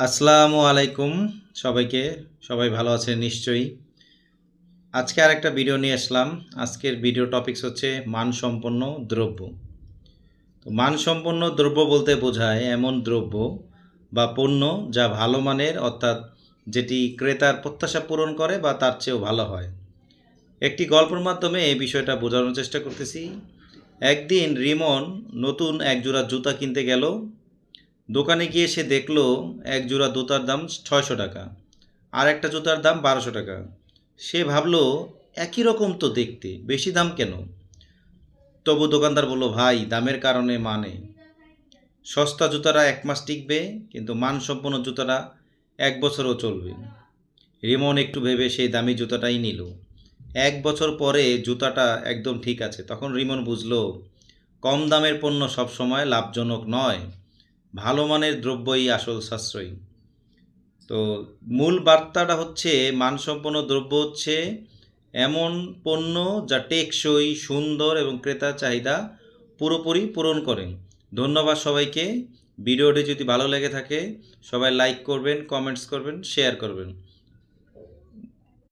আসসালামু আলাইকুম সবাইকে। সবাই ভালো আছেন? নিশ্চয়ই। আজকে আর একটা ভিডিও নিয়ে আসলাম। আজকের ভিডিও টপিকস হচ্ছে মানসম্পন্ন দ্রব্য। তো মানসম্পন্ন দ্রব্য বলতে বোঝায় এমন দ্রব্য বা পণ্য যা ভালো মানের, অর্থাৎ যেটি ক্রেতার প্রত্যাশা পূরণ করে বা তার চেয়েও ভালো হয়। একটি গল্পের মাধ্যমে এই বিষয়টা বোঝানোর চেষ্টা করতেছি। একদিন রিমন নতুন এক জোড়া জুতা কিনতে গেল। দোকানে গিয়ে সে দেখল এক জোড়া জুতার দাম ছয়শো টাকা, আর একটা জুতার দাম বারোশো টাকা। সে ভাবলো, একই রকম তো দেখতে, বেশি দাম কেন? তবু দোকানদার বলল, ভাই, দামের কারণে মানে। সস্তা জুতারা এক মাস টিকবে, কিন্তু মানসম্পন্ন জুতারা এক বছরও চলবে। রিমন একটু ভেবে সেই দামি জুতাটাই নিল। এক বছর পরে জুতাটা একদম ঠিক আছে। তখন রিমন বুঝলো, কম দামের পণ্য সবসময় লাভজনক নয়। ভালো মানের দ্রব্যই আসল সাশ্রয়ী। তো মূল বার্তাটা হচ্ছে, মানসম্পন্ন দ্রব্য হচ্ছে এমন পণ্য যা টেকসই, সুন্দর এবং ক্রেতা চাহিদা পুরোপুরি পূরণ করে। ধন্যবাদ সবাইকে। ভিডিওটি যদি ভালো লেগে থাকে, সবাই লাইক করবেন কমেন্টস করবেন শেয়ার করবেন।